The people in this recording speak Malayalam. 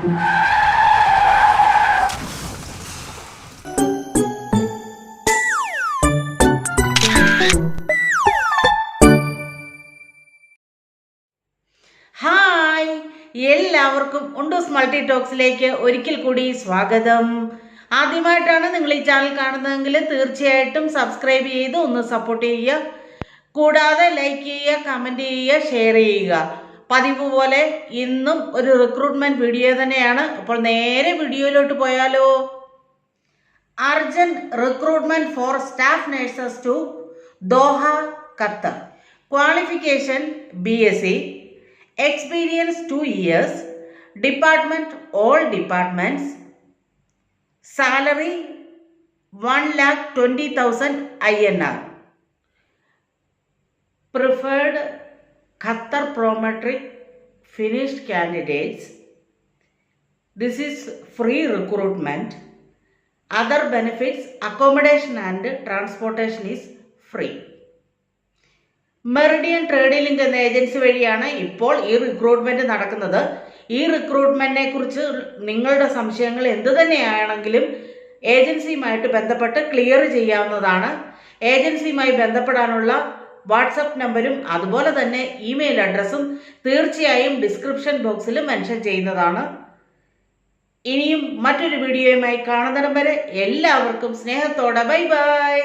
ഹായ്. എല്ലാവർക്കും ഉണ്ടോസ് മൾട്ടി ടോക്സിലേക്ക് ഒരിക്കൽ കൂടി സ്വാഗതം. ആദ്യമായിട്ടാണ് നിങ്ങൾ ഈ ചാനൽ കാണുന്നതെങ്കിൽ തീർച്ചയായിട്ടും സബ്സ്ക്രൈബ് ചെയ്ത് ഒന്ന് സപ്പോർട്ട് ചെയ്യുക. കൂടാതെ ലൈക്ക് ചെയ്യുക കമന്റ് ചെയ്യുക ഷെയർ ചെയ്യുക. പതിവ് പോലെ ഇന്നും ഒരു റിക്രൂട്ട്മെന്റ് വീഡിയോ തന്നെയാണ്. അപ്പോൾ നേരെ വീഡിയോയിലോട്ട് പോയാലോ? Urgent recruitment for staff nurses to Doha Qatar qualification B S C experience two years department all departments salary one lakh twenty thousand I N R preferred Qatar Prometric finished candidates this is free recruitment other benefits accommodation and transportation is free Meridian trade link എന്ന ഏജൻസി വഴിയാണ് ഇപ്പോൾ ഈ റിക്രൂട്ട്മെന്റ് നടക്കുന്നത്. ഈ റിക്രൂട്ട്മെന്റിനെ കുറിച്ച് നിങ്ങളുടെ സംശയങ്ങൾ എന്തു തന്നെയാണെങ്കിലും ഏജൻസിയുമായിട്ട് ബന്ധപ്പെട്ട് ക്ലിയർ ചെയ്യാവുന്നതാണ്. ഏജൻസിയുമായി ബന്ധപ്പെടാനുള്ള വാട്സപ്പ് നമ്പരും അതുപോലെ തന്നെ ഇമെയിൽ അഡ്രസ്സും തീർച്ചയായും ഡിസ്ക്രിപ്ഷൻ ബോക്സിൽ മെൻഷൻ ചെയ്യുന്നതാണ്. ഇനിയും മറ്റൊരു വീഡിയോയുമായി കാണുന്നിടം വരെ എല്ലാവർക്കും സ്നേഹത്തോടെ ബൈ ബൈ.